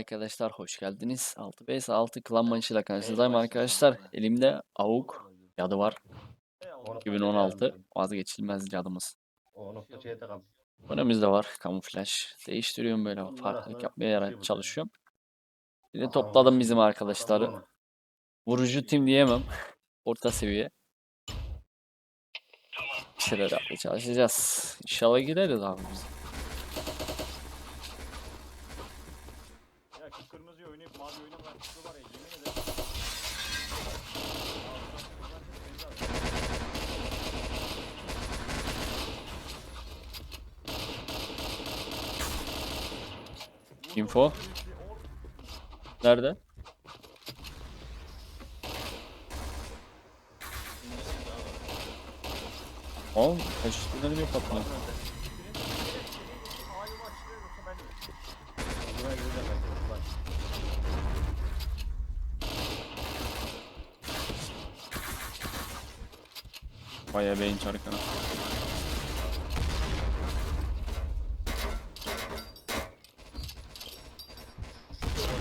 arkadaşlar, hoş geldiniz. 6 vs 6 klan maçıyla karşınızdayım arkadaşlar. Elimde AUK cadı var. 2016 vazgeçilmez cadımız. Önümüzde var kamuflaj. Değiştiriyorum böyle farklılık yapmaya çalışıyorum. De topladım bizim arkadaşları. Vurucu tim diyemem. Orta seviye. Bir şeyler yapmaya çalışacağız. İnşallah gireriz abi biz. Ya şu kırmızıyı oynayıp mavi oynamayan kişi var ya yemin ederim. Info. Nerede? Oğlum kaç üstüne bir patladı. Buraya gideceğim ben. Bak. Bayağı beyin çarkına.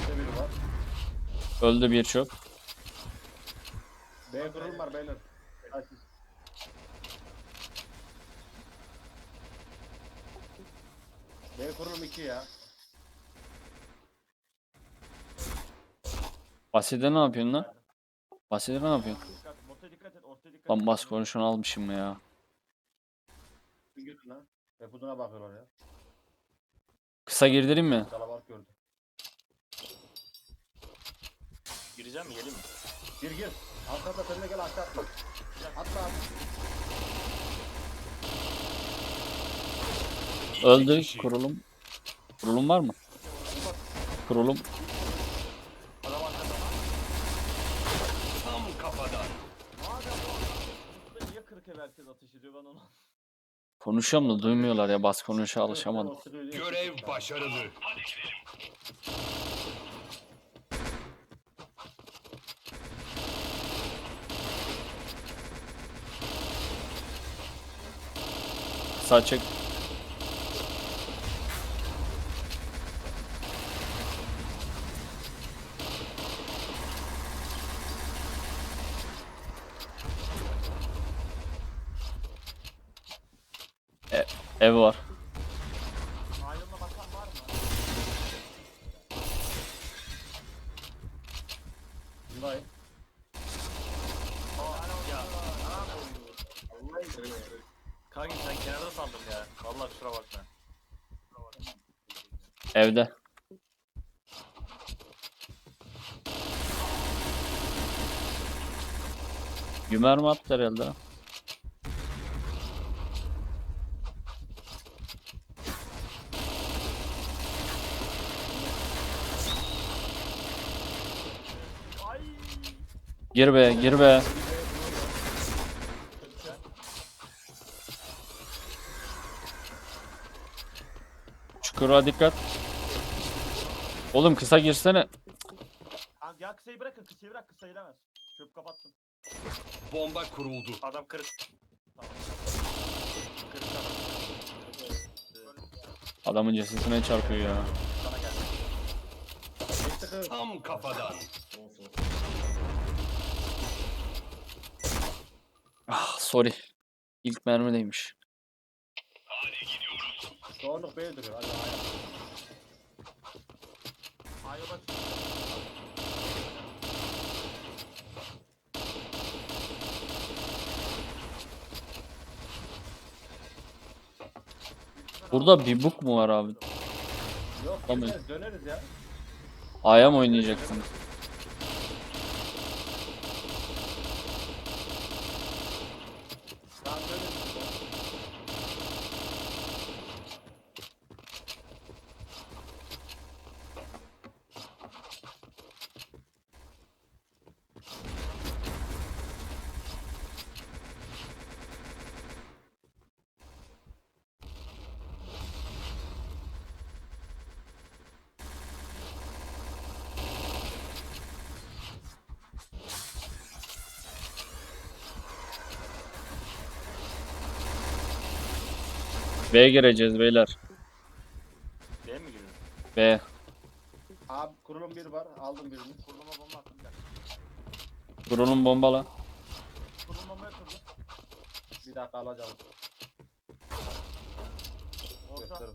Orada biri var. Öldü bir çok. B kurulum var beyler. Ha, siz- B kurulum 2 ya. Baside ne yapıyorsun lan? Baside ne yapıyorsun? Dikkat, bota dikkat et, ortaya dikkat Lan bas konuşunu almışım ya. Git lan. Ve buduna bakıyorlar ya. Kısa girdireyim mi? Kalabalık gördüm. Gireceğim mi geleyim mi? Gir gir. Arkada sen de gel aşağı atla. Atla abi. Öldü kurulum. Kurulum var mı? Kurulum. Adam arkada. Tam kafadan. Madem bu niye 40 ev herkes ateş ediyor ben onu Konuşuyorum da duymuyorlar ya bas konuşa alışamadım. Görev başarılı. Kısa çek. E, ev var. Ayrılma bakan var mı? Bundayım. Ya. Kanki sen kenarda sandım ya. Vallahi kusura bakma. Evde. Gümer mi attı herhalde? Gir be, gir be. Çukura dikkat. Oğlum kısa girsene. Ya kısayı bırakın, kısayı bırak, kısayı ilemez. Çöp kapattım. Bomba kuruldu. Adam kırık. Tamam. Kırık adam. Adamın cesetine çarpıyor ya. Sana geldi. Tam kafadan. Ah sorry. İlk mermideymiş. Çoğunluk B'ye duruyor. Hadi ayağa. Burada bir buk mu var abi? Yok Tamam. döneriz, döneriz ya. A'ya mı oynayacaksınız? Tamam döneriz. B'ye gireceğiz beyler. Değil mi giriyorsun? B. Abi Kurulum bir var. Aldım birini. Kuruluma bomba attım bir dakika. Kurulum bombala. Kurulmamaya kırdım. Bir dakika alacağım. Orta. Gösterim.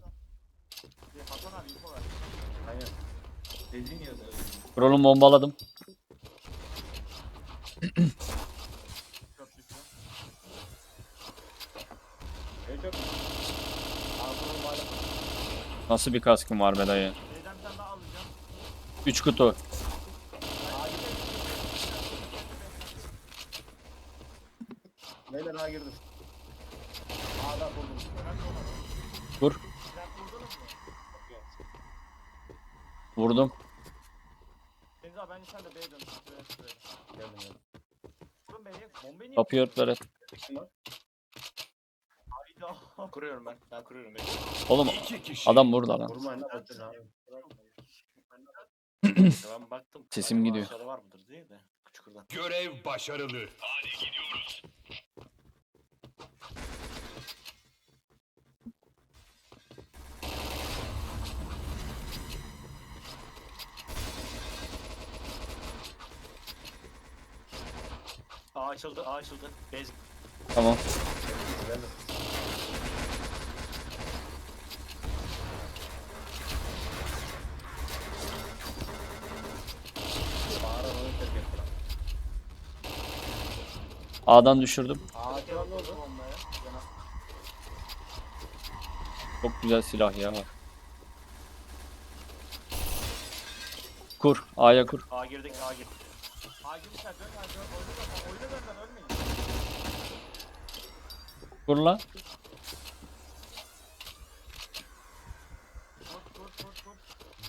Bir Hasan abi info ver. Aynen. Dediğin ya da. Kurulum bombaladım. Çöp düşüyor. En çok. Ağzının var. Nasıl bir kaskım var be dayı? Şeyden bir tane daha alacağım. 3 kutu. Beyler ha girdim. A'da buldum. Vur. Vurdunuz mu? Vurdum. Deniz abi bence sen de B'ye dön. Şuraya şuraya. Geldim geldim. Vurun B'ye. Bombayı niye Kapıyı ört Berat. Kim var? Kuruyorum ben. Ben kuruyorum. Oğlum İki kişi. adam burada lan. Vurmayın kaçın abi. Ben baktım. Sesim Acaba gidiyor. var mıdır diye de. Çukurdan. Görev başarılı. A açıldı. A açıldı. Bez. Tamam. A'dan düşürdüm. Çok güzel silah ya. Kur. A'ya kur. A girdik. A girdik. Ha girmişler dön ha dön. Oyna dön. Oyna dön lan ölmeyin. Kur lan.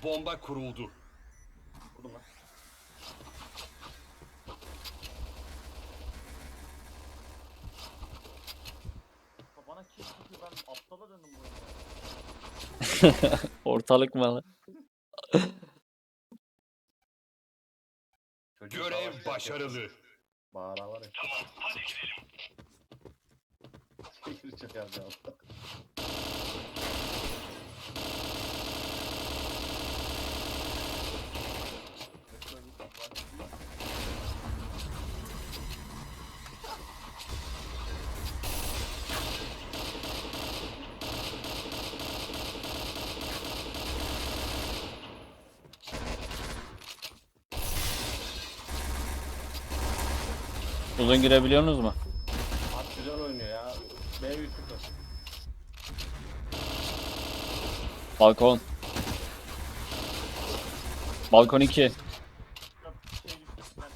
Bomba kuruldu. Vurdum lan. Ya Bana kill tutuyor ben aptala döndüm bu oyunda. Ortalık malı. Çocuk Görev başarılı. Uzun girebiliyorsunuz mu? At güzel oynuyor ya. B 100 sıfır. Balkon. Balkon 2. Şey düştü. Ben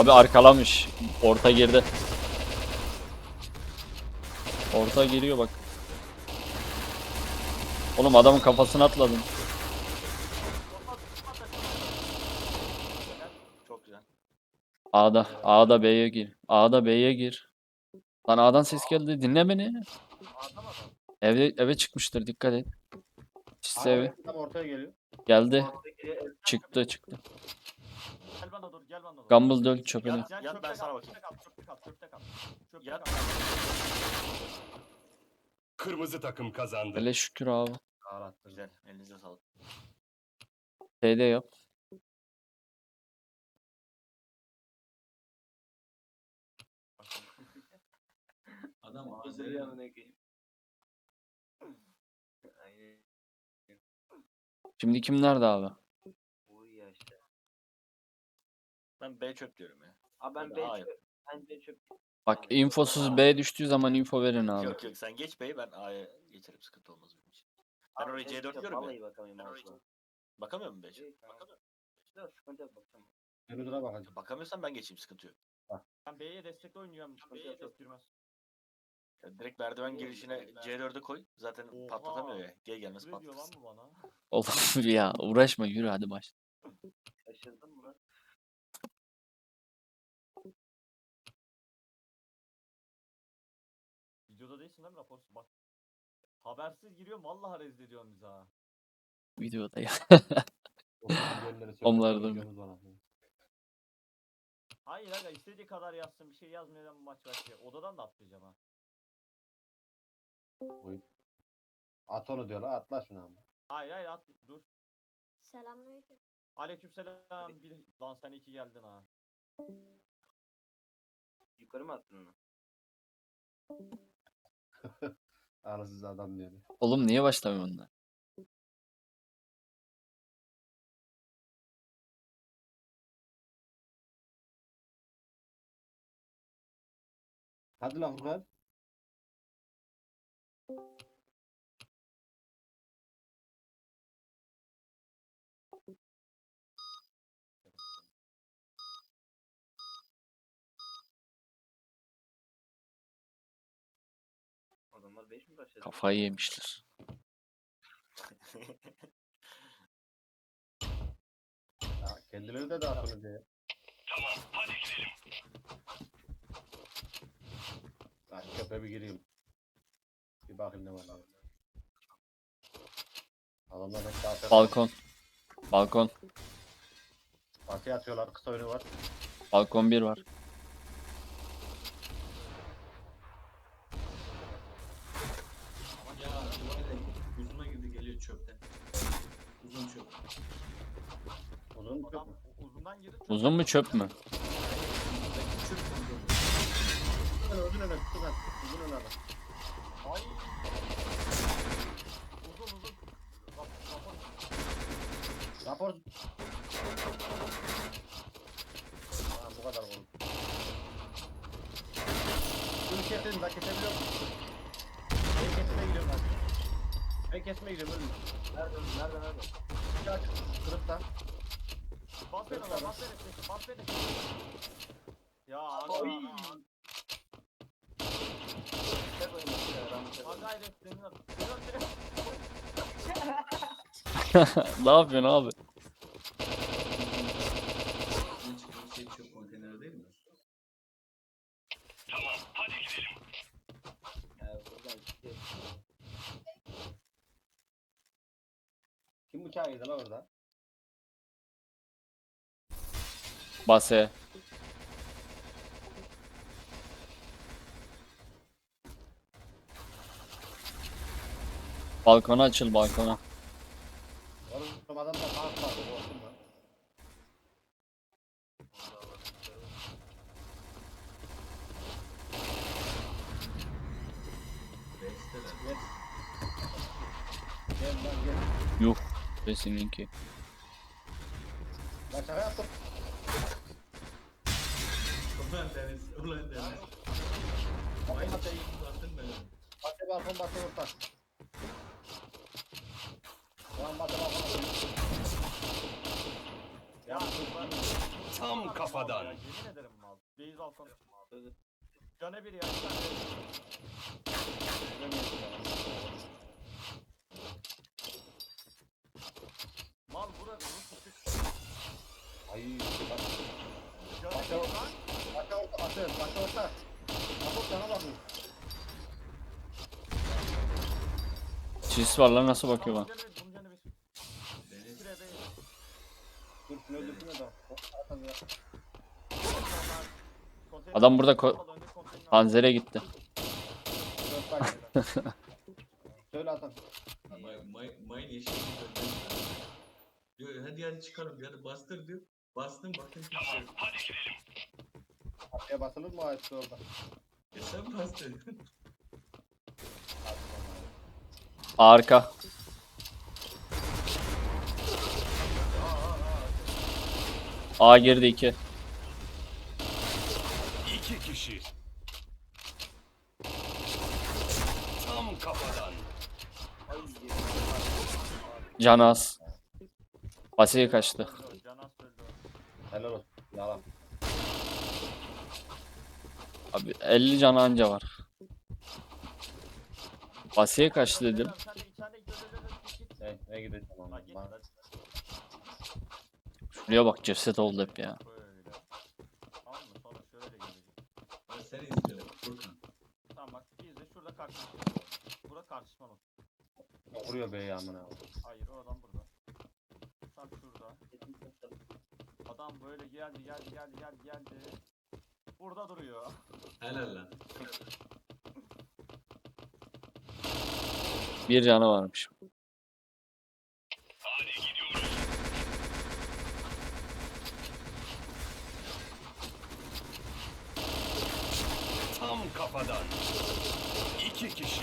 Abi arkalamış. Orta girdi. Orta giriyor bak. Oğlum adamın kafasına atladın. Çok güzel. A'da. A'da B'ye gir. A'da B'ye gir. Lan A'dan ses geldi. Dinle beni. Evde eve çıkmıştır. Dikkat et. Tam ortaya geliyor. Geldi. Çıktı çıktı. Gel bana dur gel bana dur. Gumball döl çöpüne. Gel, Yat, çöpte ben sana kal, bakayım. Çöpte kal, çöpte kal, çöpte kal. Çöpte Yat. kal. Kırmızı takım kazandı. Hele şükür abi. Güzel. Elinize sağlık. TD yap. Adam ağzını yanına Aynen. Şimdi kim nerede abi? Bu ya işte. Ben B çöp diyorum ya. Abi ben Ben B A çöp. yap- Ben B çöp. Bak infosuz B düştüğü zaman info verin abi. Yok yok sen geç B'yi ben A'ya geçerim sıkıntı olmaz benim için. Ben Abi oraya B C4 çöp, diyorum ya. Vallahi bakamıyorum Ben oraya. Bakamıyor musun B'ye? Evet, tamam. Yok sıkıntı yok bakamıyorum. Bakacağım. Bakamıyorsan ben geçeyim sıkıntı yok. Ben B'ye destekli oynuyorum. B'ye destek girmez. Ya direkt merdiven girişine ben- C4'ü koy. Zaten Oha. patlatamıyor ya. Gel gelmez Ne diyor lan patlatırsın. bu bana? Oğlum ya uğraşma yürü hadi baş. Şaşırdım mı? Videoda değilsin değil mi raporsuz? Bak. Habersiz giriyorum vallahi rezil ediyorsun bizi ha. Videoda ya. Onlardan Onlardan. Hayır aga istediği kadar yazsın bir şey yazmayan maç başlıyor. Odadan da atlayacağım ha. At onu diyorlar atla şunu ama. Hayır hayır at dur. Selamünaleyküm. Aleykümselam. Bir... Lan sen iki geldin ha. Yukarı mı attın onu? Anasız adam diyor. Oğlum niye başlamıyor bunlar? Hadi lan Furkan. 5 mi başladı? Kafayı yemişler. Ya kendileri de dağıtını diye. Lan köpe bir gireyim. Bir bakayım ne var lan. Adamlar da dağıtıyor. Balkon. Balkon. Basıya atıyorlar. Kısa önü var. Balkon 1 var. Ya böyle uzuna gibi geliyor çöpten. Uzun çöp. Uzun mu Girdi. çöpe Uzun mu çöp mü? Çöp. Uzun öne tutun lan. Uzun adam. Ay. Uzun uzun. Rap, rapor. Rapor. Ha, bu kadar oldu. Şunu kesin bak kesebiliyor musun? Ben kesmeye gidiyorum ben. Ben kesmeye gidiyorum ölme. Nerede? Nerede? Nerede? Bir aç. Bas beni lan bas beni. Bas beni. Ya aga. Ay. Tek oynamış ya. Ben bu Ha gayret senin adın. Senin adın. ne yapıyorsun abi? Uzun çıkan şey çöp konteyneri değil mi? Ya, buradan gitti. Kim bıçağı yedi lan orada? Base. Balkona açıl balkona. Oğlum adam da tank. Yuh. Şaka yaptım. Ulan Deniz, ulan Deniz. Aynı şeyi baktın mı? Batı balkon batı orta. Lan batı balkon Ya ben- Tam Mal kafadan. ya, Yemin ederim mal. Beyz. Cane bir ya. bir tane. Mal ışık. Ay bak. Cane Başa bir orta. lan. Başa orta. Başa orta. Batı sana bakıyor. Sis var lan nasıl bakıyor beyz. Dur şunu öldürsün. Konteyner- Adam burada ko-. Panzere gitti. Söyle Hasan. May, may, may yeşil. Diyor hadi hadi çıkalım diyor. Hadi bastır diyor. Bastım bakın kimse yok. Kapıya basılır mı o ayet orada? E sen bastır. Arka. A girdi 2. İki kişi. Tam kafadan. Canaz. Base'ye kaçtı. Helal olsun. Yalan. Abi 50 canı anca var. Base'ye kaçtı dedim. Ne, ne gideceğim. Lan lan. Şuraya bak ceset oldu hep ya. Ben seni izliyorum Furkan. Tamam bak biz de şurada karşılaşma. Burada karşılaşma bak. Vuruyor be ya amına. Hayır o adam burada. Tam şurada. Adam böyle geldi geldi geldi geldi geldi. Burada duruyor. Helal lan. Bir canı varmış. Tam kafadan. İki kişi.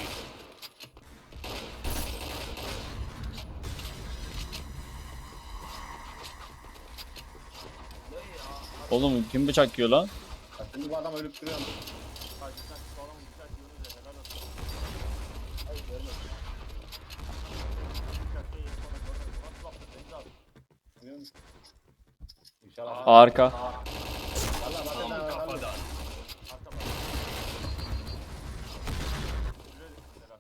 Oğlum kim bıçak yiyor lan? Şimdi bu adam ölüp duruyor. Sadece sen şu adamı bıçak yiyorsunuz ya helal olsun. Hayır görmedim. Bıçak yiyin sonra görmedim. Nasıl yaptın Deniz abi? Biliyor musun? İnşallah. Arka. Valla bakın Tam ben bakalım. kafadan. Arka bak. Güzel, helal.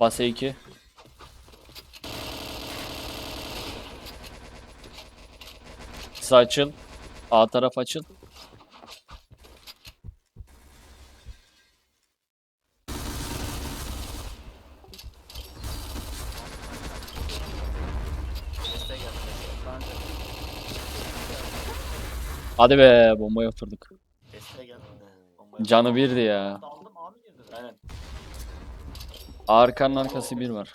Base 2. Sağ açıl. A taraf açıl. Hadi be bombaya oturduk. Canı birdi ya. Daldım abi girdi. Aynen. Arkanın arkası bir var.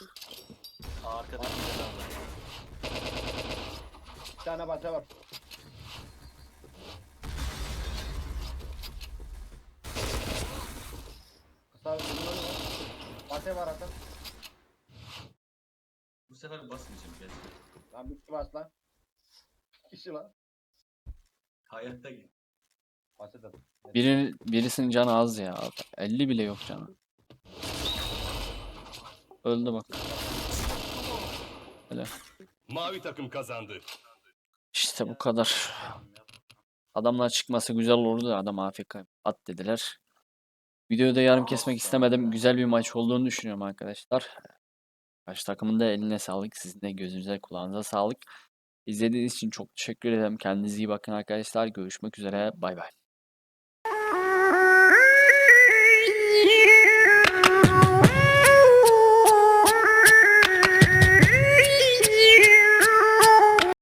Arkada bir de daldı. Bir tane bahçe var. Kısa bir var. Bahçe var Hakan. Bu sefer basmayacağım gerçekten. Lan bir kişi bas lan. Kişi lan. Hayatta git. Bahçe de. Biri, birisinin canı az ya. 50 bile yok canı. Öldü bak. Mavi takım kazandı. İşte bu kadar. Adamlar çıkması güzel olurdu da adam AFK at dediler. Videoyu da yarım kesmek istemedim. Güzel bir maç olduğunu düşünüyorum arkadaşlar. Karşı takımın da eline sağlık. Sizin de gözünüze kulağınıza sağlık. İzlediğiniz için çok teşekkür ederim. Kendinize iyi bakın arkadaşlar. Görüşmek üzere. Bay bay.